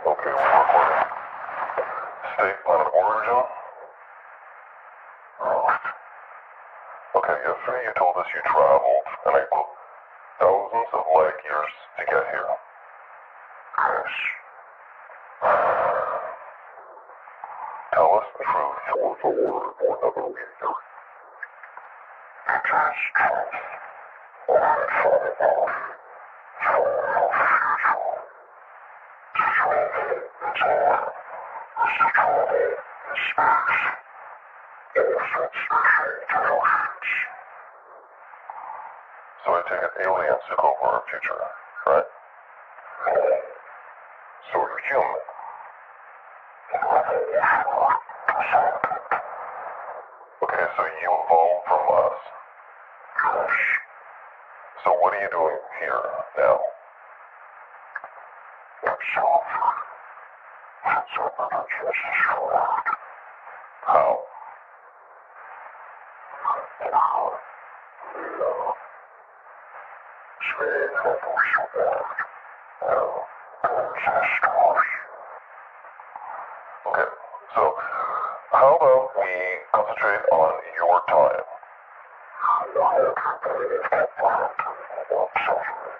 Okay, we're recording. State of origin? Earth. Okay, yesterday you told us you traveled, and I quote, thousands of light years to get here. Yes. Tell us the truth, or the word, or another reader. It is truth. Only far enough. Far enough future. So I take it aliens took over our future, right? So you're human. Okay, so you evolved from us. So what are you doing here now? Observing. Feasibility is assured. How? Now, love. Speak of word. Now, there's story. Okay, so how about we concentrate on your time? The whole company is combined in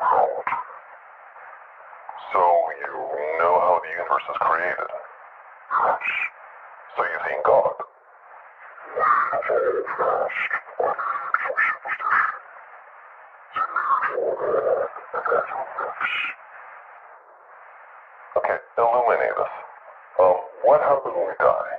Hold. So you know how the universe is created. So you think God. Okay, illuminate us. Um, what happens when we die?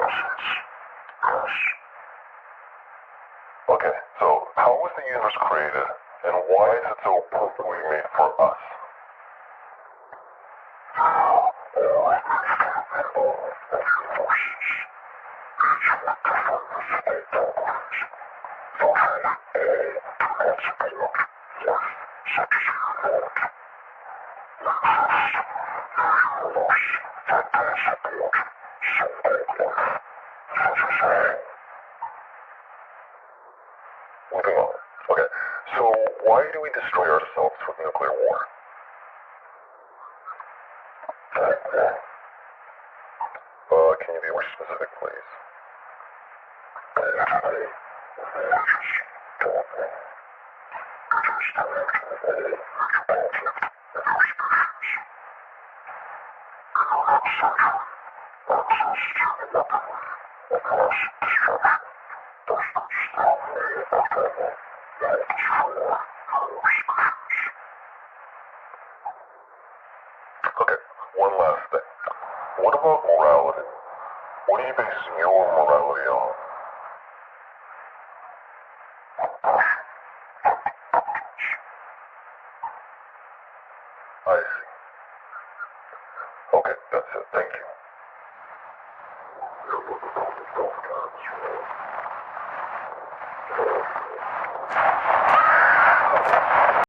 Essence, yes. Okay, so how was the universe created, and why is it so perfectly made for us? Now, all Moving why do we destroy ourselves with nuclear war? Uh, you? What about morality? What do you base your morality on? Look upon the thought of you.